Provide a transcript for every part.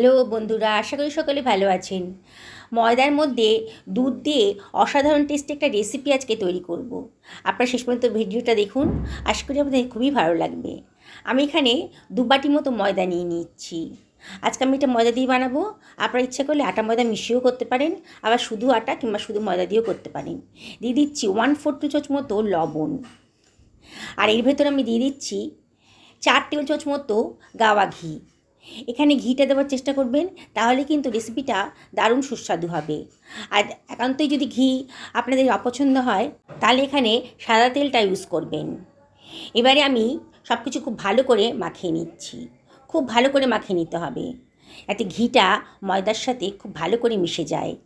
Hello বন্ধুরা, আশা করি সকলে ভালো আছেন। ময়দার মধ্যে দুধ দিয়ে অসাধারণ টেস্টে একটা রেসিপি আজকে তৈরি করব। আপনারা শেষ পর্যন্ত ভিডিওটা দেখুন, আশা করি আপনাদের খুবই ভালো লাগবে। আমি এখানে দু বাটি মতো ময়দা নিয়ে নিচ্ছি। আজকে আমি এটা ময়দা দিয়ে বানাবো। আপনার ইচ্ছা করলে আটা ময়দা মিশিয়েও করতে পারেন, আবার শুধু আটা কিংবা শুধু ময়দা দিয়েও করতে পারেন। দিয়ে দিচ্ছি ওয়ান ফোর টু চামচ মতো লবণ। আর এর ভেতর আমি দিয়ে দিচ্ছি চার টেবিল চামচ মতো গাওয়া ঘি। এখানে ঘিটা দেওয়ার চেষ্টা করবেন, তাহলে কিন্তু রেসিপিটা দারুণ সুস্বাদু হবে। আর একান্তই যদি ঘি আপনাদের অপছন্দ হয়, তাহলে এখানে সাদা তেলটা ইউজ করবেন। এবারে আমি সব কিছু খুব ভালো করে মাখিয়ে নিচ্ছি। খুব ভালো করে মাখিয়ে নিতে হবে। এতে ঘিটা ময়দার সাথে খুব ভালো করে মিশে যায়।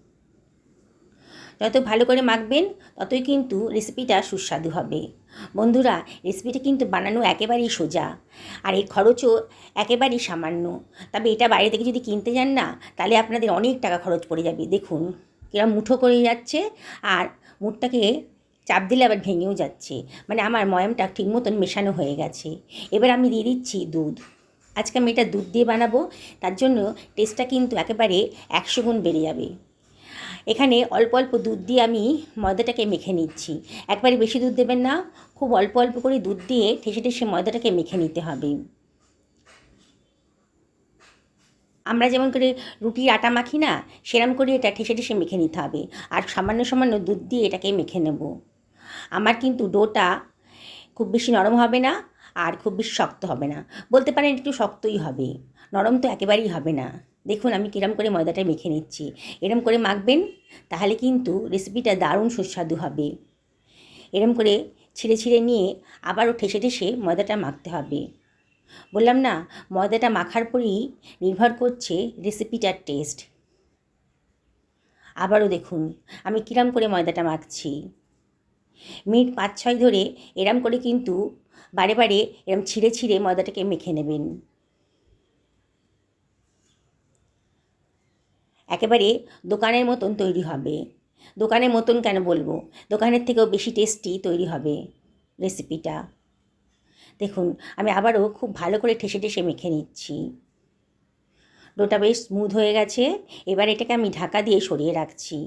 যত ভালো করে মাখবেন, ততই কিন্তু রেসিপিটা সুস্বাদু হবে। বন্ধুরা রেসিপিটা কিন্তু বানানো একেবারেই সোজা। আর এর খরচও একেবারেই সামান্য। তবে এটা বাইরে থেকে যদি কিনতে যান না, তাহলে আপনাদের অনেক টাকা খরচ পড়ে যাবে। দেখুন, কিরম মুঠো করে যাচ্ছে, আর মুঠটাকে চাপ দিলে আবার ভেঙেও যাচ্ছে। মানে আমার ময়ামটা ঠিক মতন মেশানো হয়ে গেছে। এবার আমি দিয়ে দিচ্ছি দুধ। আজকে আমি এটা দুধ দিয়ে বানাবো। তার জন্য টেস্টটা কিন্তু একেবারে একশো গুণ বেড়ে যাবে। এখানে অল্প অল্প দুধ দিয়ে আমি ময়দাটাকে মেখে নিচ্ছি। একবারে বেশি দুধ দেবেন না, খুব অল্প অল্প করে দুধ দিয়ে ঠেসে ঠেসে ময়দাটাকে মেখে নিতে হবে। আমরা যেমন করে রুটির আটা মাখি না, সেরম করে এটা ঠেসে ঠেসে মেখে নিতে হবে। আর সামান্য সামান্য দুধ দিয়ে এটাকে মেখে নেব। আমার কিন্তু ডোটা খুব বেশি নরম হবে না, আর খুব বেশি শক্ত হবে না। বলতে পারেন একটু শক্তই হবে, নরম তো একেবারেই হবে না। দেখুন, আমি কিরম করে ময়দাটা মেখে নিচ্ছি। এরম করে মাখবেন, তাহলে কিন্তু রেসিপিটা দারুণ সুস্বাদু হবে। এরম করে ছিঁড়ে ছিঁড়ে নিয়ে আবারও ঠেসে ঠেসে ময়দাটা মাখতে হবে। বললাম না, ময়দাটা মাখার পরেই নির্ভর করছে রেসিপিটার টেস্ট আবারও দেখুন, আমি কিরম করে ময়দাটা মাখছি। মিনিট পাঁচ ছয় ধরে এরম করে কিন্তু বারে বারে এরম ছিঁড়ে ছিঁড়ে ময়দাটাকে মেখে নেবেন। একেবারে দোকানের মতন তৈরি হবে। দোকানের মতন কেন বলব? দোকানের থেকেও বেশি টেস্টি তৈরি হবে রেসিপিটা দেখুন, আমি আবারও খুব ভালো করে ঠেসে ঠেসে মেখে নিচ্ছি। ডোটা বেশ স্মুথ হয়ে গেছে, এবার এটাকে আমি ঢাকা দিয়ে সরিয়ে রাখছি।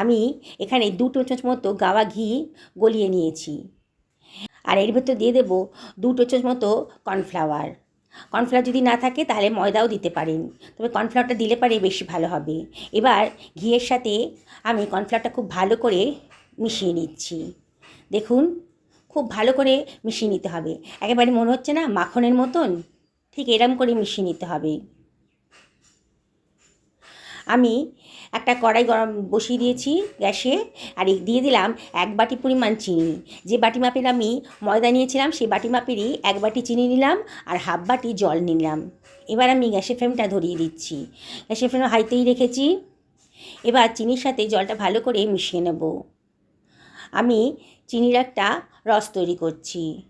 আমি এখানে দুটো চামচ মতো গাওয়া ঘি গলিয়ে নিয়েছি। আর এর ভেতর দিয়ে দেবো দুটো চামচ মতো কর্নফ্লাওয়ার কর্নফ্লাওয়ার যদি না থাকে, তাহলে ময়দাও দিতে পারেন। তবে কর্নফ্লাওয়ারটা দিলে পারে বেশি ভালো হবে। এবার ঘিয়ের সাথে আমি কর্নফ্লাওয়ারটা খুব ভালো করে মিশিয়ে নিচ্ছি। দেখুন, খুব ভালো করে মিশিয়ে নিতে হবে। একেবারে মনে হচ্ছে না, মাখনের মতন। ঠিক এরম করে মিশিয়ে নিতে হবে। আমি একটা কড়াই গরম বসিয়ে দিয়েছি গ্যাসে আর দিয়ে দিলাম এক বাটি পরিমাণ চিনি। যে বাটি মাপের আমি ময়দা নিয়েছিলাম, সেই বাটি মাপেরই এক বাটি চিনি নিলাম আর হাফ বাটি জল নিলাম। এবার আমি গ্যাসের ফ্লেমটা ধরিয়ে দিচ্ছি। গ্যাসের ফ্লেম হাইতেই রেখেছি। এবার চিনির সাথে জলটা ভালো করে মিশিয়ে নেব। আমি চিনির একটা রস তৈরি করছি।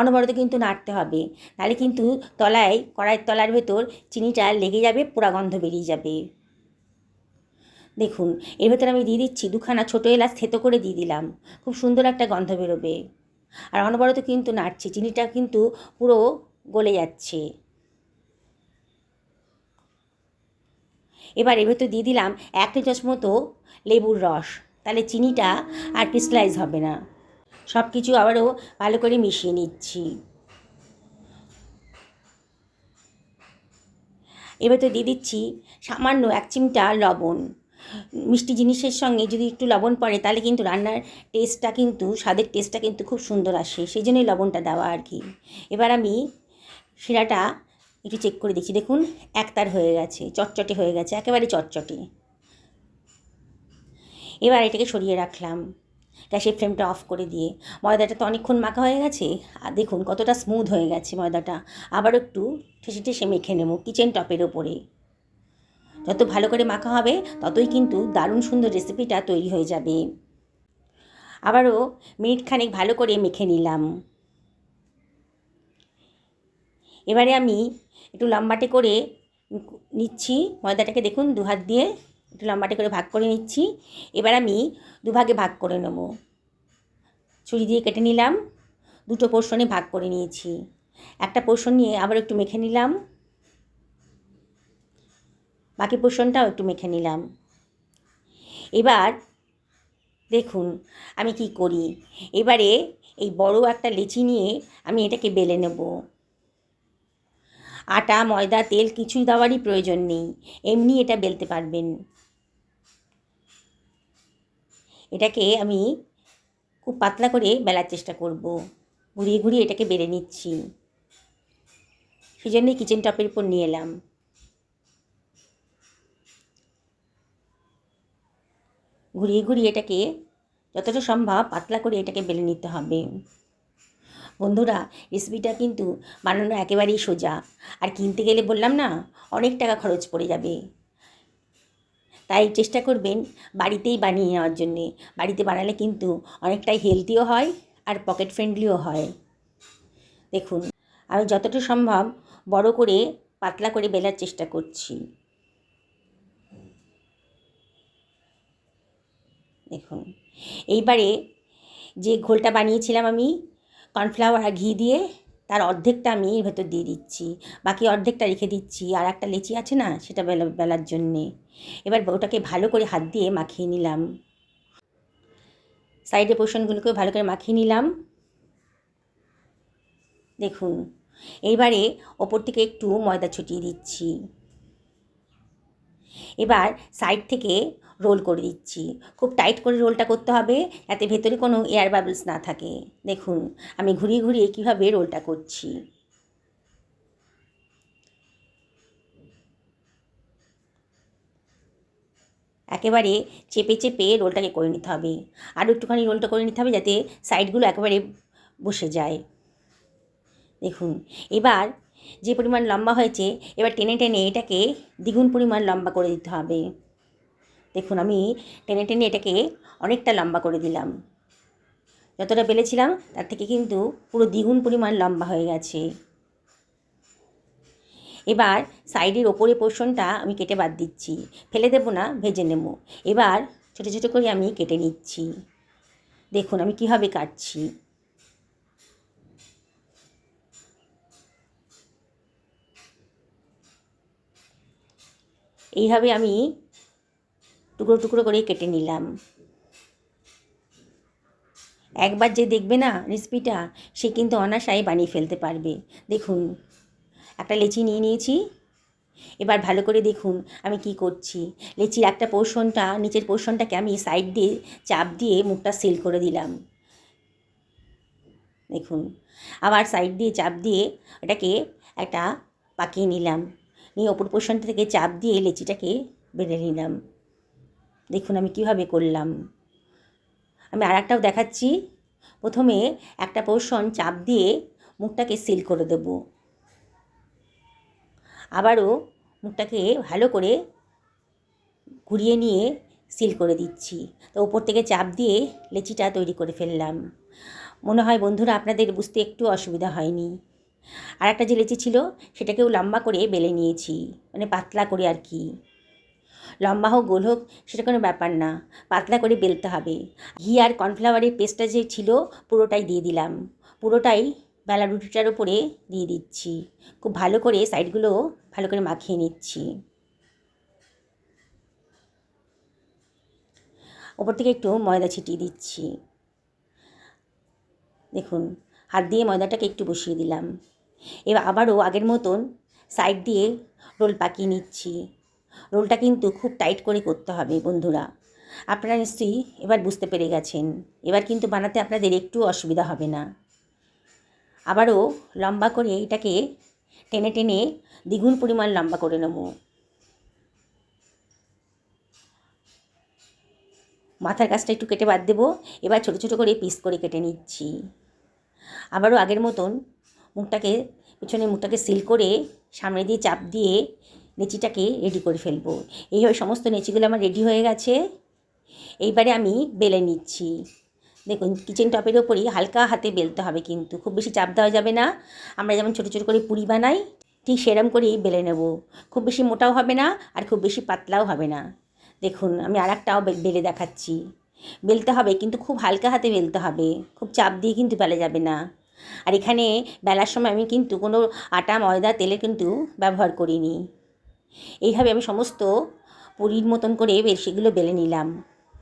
অনবরত কিন্তু নাড়তে হবে। নাহলে কিন্তু তলায়, কড়াইয়ের তলার ভেতর চিনিটা লেগে যাবে, পোড়া গন্ধ বেরিয়ে যাবে। দেখুন, এর ভেতরে আমি দিয়ে দিচ্ছি দুখানা ছোটো এলাচ থেতো করে দিয়ে দিলাম। খুব সুন্দর একটা গন্ধ বেরোবে। আর অনবরত কিন্তু নাড়ছে, চিনিটা কিন্তু পুরো গলে যাচ্ছে। এবার এর ভেতর দিয়ে দিলাম এক চামচ মতো লেবুর রস। তাহলে চিনিটা আর ক্রিস্টালাইজ হবে না। সব কিছু আবারও ভালো করে মিশিয়ে নিচ্ছি। এবার তো দিয়ে দিচ্ছি সামান্য এক চিমটা লবণ। মিষ্টি জিনিসের সঙ্গে যদি একটু লবণ পড়ে, তাহলে কিন্তু রান্নার টেস্টটা কিন্তু, স্বাদের টেস্টটা কিন্তু খুব সুন্দর আসে। সেই জন্যই লবণটা দেওয়া আর কি। এবার আমি শিরাটা একটু চেক করে দিচ্ছি দেখুন, একতার হয়ে গেছে, চটচটে হয়ে গেছে, একেবারে চটচটে। এবার এটাকে সরিয়ে রাখলাম। গ্যাসের ফ্লেমটা অফ করে দিয়ে। ময়দাটা তো অনেকক্ষণ মাখা হয়ে গেছে। আর দেখুন কতটা স্মুথ হয়ে গেছে ময়দাটা। আবার একটু ঠেসে ঠেসে মেখে নেব কিচেন টপের ওপরে। যত ভালো করে মাখা হবে, ততই কিন্তু দারুণ সুন্দর রেসিপিটা তৈরি হয়ে যাবে। আবারও মিনিট খানেক ভালো করে মেখে নিলাম। এবারে আমি একটু লম্বাটে করে নিচ্ছি ময়দাটাকে। দেখুন দু হাত দিয়ে একটু লম্বাটে করে ভাগ করে নিচ্ছি। এবার আমি দুভাগে ভাগ করে নেব। ছুরি দিয়ে কেটে নিলাম। দুটো পোর্শনে ভাগ করে নিয়েছি। একটা পোর্শন নিয়ে আবার একটু মেখে নিলাম। বাকি পোর্শনটাও একটু মেখে নিলাম। এবার দেখুন আমি কি করি। এবারে এই বড় একটা লেচি নিয়ে আমি এটাকে বেলে নেব। আটা, ময়দা, তেল কিছুই দেওয়ারই প্রয়োজন নেই। এমনি এটা বেলতে পারবেন। এটাকে আমি খুব পাতলা করে বেলার চেষ্টা করব। ঘুরিয়ে ঘুরিয়ে এটাকে বেড়ে নিচ্ছি। সেই জন্যই কিচেন টপের উপর নিয়ে এলাম। ঘুরিয়ে ঘুরিয়ে এটাকে যতটা সম্ভব পাতলা করে এটাকে বেলে নিতে হবে। বন্ধুরা, রেসিপিটা কিন্তু বানানো একেবারেই সোজা। আর কিনতে গেলে বললাম না, অনেক টাকা খরচ পড়ে যাবে। তাই চেষ্টা করবেন বাড়িতেই বানিয়ে নেওয়ার জন্যে। বাড়িতে বানালে কিন্তু অনেকটাই হেলদিও হয় আর পকেট ফ্রেন্ডলিও হয়। দেখুন, আমি যতটা সম্ভব বড় করে পাতলা করে বেলার চেষ্টা করছি। দেখুন, এইবারে যে ঘোলটা বানিয়েছিলাম আমি কর্নফ্লাওয়ার আর ঘি দিয়ে তার অর্ধেকটা আমি এর ভেতর দিয়ে দিচ্ছি। বাকি অর্ধেকটা রেখে দিচ্ছি। আর একটা লেচি আছে না, সেটা বেলা, বেলার জন্যে। এবার ওটাকে ভালো করে হাত দিয়ে মাখিয়ে নিলাম। সাইডে পোষণগুলোকেও ভালো করে মাখিয়ে নিলাম। দেখুন, এইবারে ওপর থেকে একটু ময়দা ছুটিয়ে দিচ্ছি। এবার সাইড থেকে রোল করে দিচ্ছি। খুব টাইট করে রোলটা করতে হবে, যাতে ভেতরে কোনো এয়ার বাবলস না থাকে। দেখুন, আমি ঘুরিয়ে ঘুরিয়ে কীভাবে রোলটা করছি। একেবারে চেপে চেপে রোলটাকে করে নিতে হবে। আরও একটুখানি রোলটা করে নিতে হবে, যাতে সাইডগুলো একেবারে বসে যায়। দেখুন, এবার যে পরিমাণ লম্বা হয়েছে, এবার টেনে টেনে এটাকে দ্বিগুণ পরিমাণ লম্বা করে দিতে হবে। দেখুন, আমি টেনে টেনে এটাকে অনেকটা লম্বা করে দিলাম। যতটা বেলেছিলাম, তার থেকে কিন্তু পুরো দ্বিগুণ পরিমাণ লম্বা হয়ে গেছে। এবার সাইডের ওপরে পোর্শনটা আমি কেটে বাদ দিচ্ছি। ফেলে দেবো না, ভেজে নেব। এবার ছোটো ছোটো করে আমি কেটে নিচ্ছি। দেখুন, আমি কীভাবে কাটছি। এইভাবে আমি টুকরো টুকরো করে কেটে নিলাম। একবার যে দেখবে না রেসিপিটা, সে কিন্তু অনাশায় বানিয়ে ফেলতে পারবে। দেখুন, একটা লেচি নিয়ে নিয়েছি। এবার ভালো করে দেখুন আমি কি করছি। লেচির একটা পোর্শনটা, নিচের পোর্শনটাকে আমি সাইড দিয়ে, চাপ দিয়ে মুখটা সেল করে দিলাম। দেখুন, আবার সাইড দিয়ে চাপ দিয়ে ওটাকে একটা পাকিয়ে নিলাম। নিয়ে ওপর পোর্শনটা থেকে চাপ দিয়ে লেচিটাকে বেঁধে নিলাম। দেখুন আমি কীভাবে করলাম। আমি আর একটাও দেখাচ্ছি। প্রথমে একটা পোর্শন চাপ দিয়ে মুখটাকে সিল করে দেব। আবারও মুখটাকে ভালো করে ঘুরিয়ে নিয়ে সিল করে দিচ্ছি। তো ওপর থেকে চাপ দিয়ে লেচিটা তৈরি করে ফেললাম। মনে হয় বন্ধুরা আপনাদের বুঝতে একটু অসুবিধা হয়নি। আর একটা যে লেচি ছিল, সেটাকেও লম্বা করে বেলে নিয়েছি। মানে পাতলা করে আর কি। লম্বা হোক, গোল হোক, সেটা কোনো ব্যাপার না। পাতলা করে বেলতে হবে। ঘি আর কর্নফ্লাওয়ারের পেস্টটা যে ছিল, পুরোটাই দিয়ে দিলাম। পুরোটাই বেলা রুটিটার উপরে দিয়ে দিচ্ছি। খুব ভালো করে সাইডগুলো ভালো করে মাখিয়ে নিচ্ছি। ওপর থেকে একটু ময়দা ছিটিয়ে দিচ্ছি। দেখুন, হাত দিয়ে ময়দাটাকে একটু বসিয়ে দিলাম। এবার আবারও আগের মতন সাইড দিয়ে রোল পাকিয়ে নিচ্ছি। রোলটা কিন্তু খুব টাইট করে করতে হবে, বন্ধুরা। আপনারা নিশ্চয়ই এবার বুঝতে পেরে গেছেন। এবার কিন্তু বানাতে আপনাদের একটু অসুবিধা হবে না। আবারও লম্বা করে এটাকে টেনে টেনে দ্বিগুণ পরিমাণ লম্বা করে নেব। মাথার কাছটা একটু কেটে বাদ দেবো। এবার ছোটো ছোটো করে পিস করে কেটে নিচ্ছি। আবারও আগের মতন মুখটাকে পিছনে মুখটাকে সিল করে সামনে দিয়ে চাপ দিয়ে নেচিটাকে রেডি করে ফেলব। এইভাবে সমস্ত নেচিগুলো আমার রেডি হয়ে গেছে। এইবারে আমি বেলে নিচ্ছি। দেখুন কিচেন টপের ওপরই হালকা হাতে বেলতে হবে কিন্তু, খুব বেশি চাপ দেওয়া যাবে না। আমরা যেমন ছোটো ছোটো করে পুরি বানাই, ঠিক সেরম করেই বেলে নেব। খুব বেশি মোটাও হবে না আর খুব বেশি পাতলাও হবে না। দেখুন, আমি আর একটাও বেলে দেখাচ্ছি। বেলতে হবে কিন্তু খুব হালকা হাতে বেলতে হবে। খুব চাপ দিয়ে কিন্তু বেলা যাবে না। আর এখানে বেলার সময় আমি কিন্তু কোনো আটা, ময়দা তেলে কিন্তু ব্যবহার করিনি। এইভাবে আমি সমস্ত পুরীর মতন করে সেগুলো বেলে নিলাম।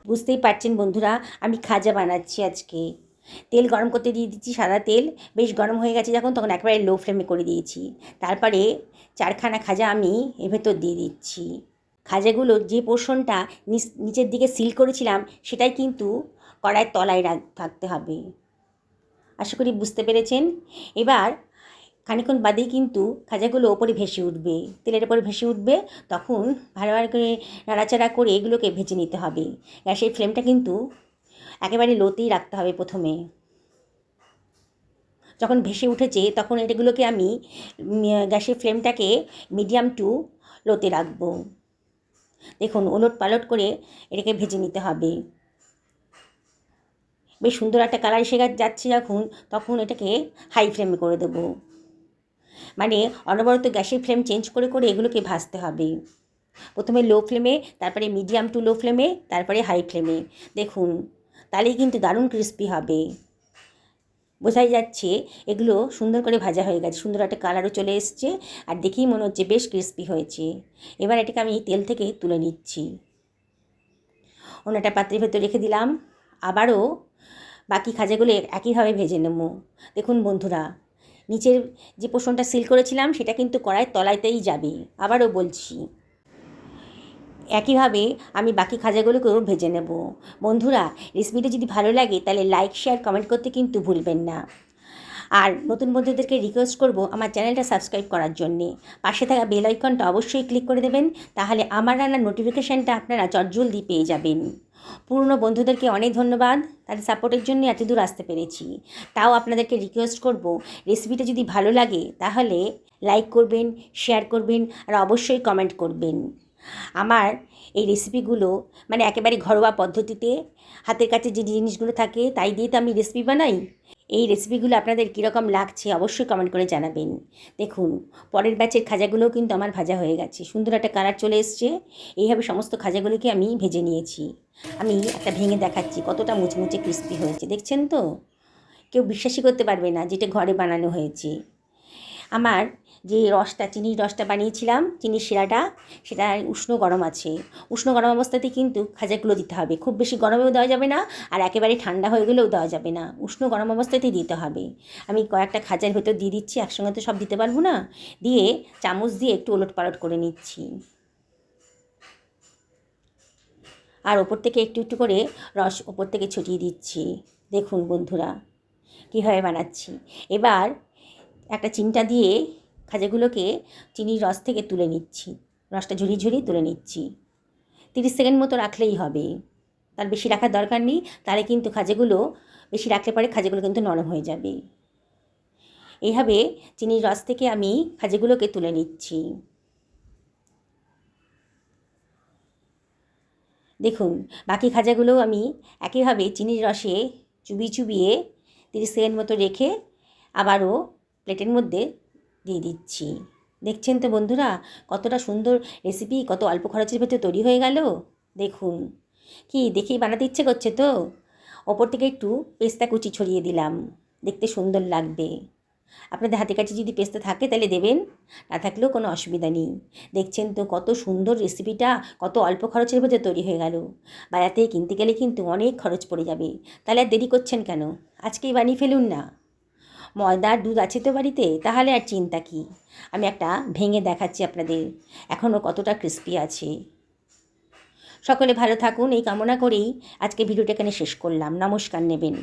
বুঝতেই পারছেন বন্ধুরা, আমি খাজা বানাচ্ছি আজকে। তেল গরম করতে দিয়ে দিচ্ছি সাদা তেল, বেশ গরম হয়ে গেছে যখন, তখন একেবারে লো ফ্লেমে করে দিয়েছি। তারপরে চারখানা খাজা আমি এর ভেতর দিয়ে দিচ্ছি। খাজাগুলোর যে পোর্শনটা নিচের দিকে সিল করেছিলাম, সেটাই কিন্তু কড়াইয়ের তলায় রাখ, থাকতে হবে। আশা করি বুঝতে পেরেছেন। এবার খানিক্ষণ বাদেই কিন্তু খাজাগুলো ওপরে ভেসে উঠবে। তেলের ওপরে ভেসে উঠবে, তখন ভালোভাবে করে নাড়াচাড়া করে এগুলোকে ভেজে নিতে হবে। গ্যাসের ফ্লেমটা কিন্তু একেবারে লোতেই রাখতে হবে প্রথমে। যখন ভেসে উঠেছে, তখন এটাগুলোকে আমি গ্যাসের ফ্লেমটাকে মিডিয়াম টু লোতে রাখব। দেখুন, ওলট পালট করে এটাকে ভেজে নিতে হবে। বেশ সুন্দর একটা কালার এসে যাচ্ছে যখন, তখন এটাকে হাই ফ্লেমে করে দেবো। মানে অনবরত গ্যাসের ফ্লেম চেঞ্জ করে করে এগুলোকে ভাজতে হবে। প্রথমে লো ফ্লেমে, তারপরে মিডিয়াম টু লো ফ্লেমে, তারপরে হাই ফ্লেমে। দেখুন, তাহলেই কিন্তু দারুণ ক্রিস্পি হবে। বোঝাই যাচ্ছে, এগুলো সুন্দর করে ভাজা হয়ে গেছে, সুন্দর একটা কালারও চলে এসছে আর দেখেই মনে হচ্ছে বেশ ক্রিস্পি হয়েছে। এবার এটাকে আমি তেল থেকে তুলে নিচ্ছি। অন্যটা পাত্রের ভেতর রেখে দিলাম। আবারও বাকি খাজাগুলো একইভাবে ভেজে নেব। দেখুন বন্ধুরা নিচের যে পোষণটা সিল করেছিলাম, সেটা কিন্তু কড়াইয়ের তলাইতেই যাবে। আবারও বলছি, একইভাবে আমি বাকি খাজাগুলোকেও ভেজে নেব। বন্ধুরা, রেসিপিটা যদি ভালো লাগে, তাহলে লাইক শেয়ার কমেন্ট করতে কিন্তু ভুলবেন না। আর নতুন বন্ধুদেরকে রিকোয়েস্ট করব আমার চ্যানেলটা সাবস্ক্রাইব করার জন্যে। পাশে থাকা বেল আইকনটা অবশ্যই ক্লিক করে দেবেন, তাহলে আমার রান্নার নোটিফিকেশানটা আপনারা চটজলদি পেয়ে যাবেন। পুরনো বন্ধুদেরকে অনেক ধন্যবাদ। তাদের সাপোর্টের জন্য এত দূর আসতে পেরেছি। তাও আপনাদেরকে রিকোয়েস্ট করব। রেসিপিটা যদি ভালো লাগে, তাহলে লাইক করবেন শেয়ার করবেন, আর অবশ্যই কমেন্ট করবেন। আমার এই রেসিপিগুলো মানে একেবারে ঘরোয়া পদ্ধতিতে হাতের কাছে যে জিনিসগুলো থাকে তাই দিয়ে তো আমি রেসিপি বানাই। এই রেসিপিগুলো আপনাদের কীরকম লাগছে অবশ্যই কমেন্ট করে জানাবেন। দেখুন, পরের ব্যাচের খাজাগুলোও কিন্তু আমার ভাজা হয়ে গেছে। সুন্দর একটা কালার চলে এসছে। এইভাবে সমস্ত খাজাগুলোকে আমি ভেজে নিয়েছি। আমি একটা ভেঙে দেখাচ্ছি, কতটা মুচমুচে ক্রিস্পি হয়েছে, দেখছেন তো? কেউ বিশ্বাসই করতে পারবে না যেটা ঘরে বানানো হয়েছে। আমার যে রসটা, চিনির রসটা বানিয়েছিলাম, চিনির শিরাটা সেটা উষ্ণ গরম আছে। উষ্ণ গরম অবস্থাতেই কিন্তু খাজাগুলো দিতে হবে। খুব বেশি গরমেও দেওয়া যাবে না আর একেবারে ঠান্ডা হয়ে গেলেও দেওয়া যাবে না। উষ্ণ গরম অবস্থাতেই দিতে হবে। আমি কয়েকটা খাজার ভেতর দিয়ে দিচ্ছি, একসঙ্গে তো সব দিতে পারব না। দিয়ে চামচ দিয়ে একটু ওলট পালট করে নিচ্ছি। আর ওপর থেকে একটু একটু করে রস ওপর থেকে ছটিয়ে দিচ্ছি। দেখুন বন্ধুরা, কীভাবে বানাচ্ছি। এবার একটা চিমটা দিয়ে খাজাগুলোকে চিনির রস থেকে তুলে নিচ্ছি। রসটা ঝুড়ি ঝুড়ি তুলে নিচ্ছি। তিরিশ সেকেন্ড মতো রাখলেই হবে। তার বেশি রাখার দরকার নেই। তাহলে কিন্তু খাজাগুলো বেশি রাখলে পরে খাজাগুলো কিন্তু নরম হয়ে যাবে। এইভাবে চিনির রস থেকে আমি খাজাগুলোকে তুলে নিচ্ছি। দেখুন, বাকি খাজাগুলোও আমি একইভাবে চিনির রসে চুবিয়ে চুবিয়ে তিরিশ সেকেন্ড মতো রেখে আবারও প্লেটের মধ্যে দিয়ে দিচ্ছি। দেখছেন তো বন্ধুরা, কতটা সুন্দর রেসিপি কত অল্প খরচের ভেতরে তৈরি হয়ে গেল। দেখুন, কি দেখেই বানাতে ইচ্ছে করছে তো। ওপর থেকে একটু পেস্তা কুচি ছড়িয়ে দিলাম, দেখতে সুন্দর লাগবে। আপনাদের হাতে কাছে যদি পেস্তা থাকে তাহলে দেবেন, না থাকলেও কোনো অসুবিধা নেই। দেখছেন তো কত সুন্দর রেসিপিটা কত অল্প খরচের মধ্যে তৈরি হয়ে গেল। বাজার কিনতে গেলে কিন্তু অনেক খরচ পড়ে যাবে, তাহলে আর দেরি করছেন কেন? আজকেই বানিয়ে ফেলুন না। ময়দার দুধ আছে তো বাড়িতে? তাহলে আর চিন্তা কি? আমি একটা ভেঙে দেখাচ্ছি আপনাদের। এখনও কতটা ক্রিস্পি আছে। সকলে ভালো থাকুন, এই কামনা করেই আজকে ভিডিওটা এখানে শেষ করলাম। নমস্কার নেবেন।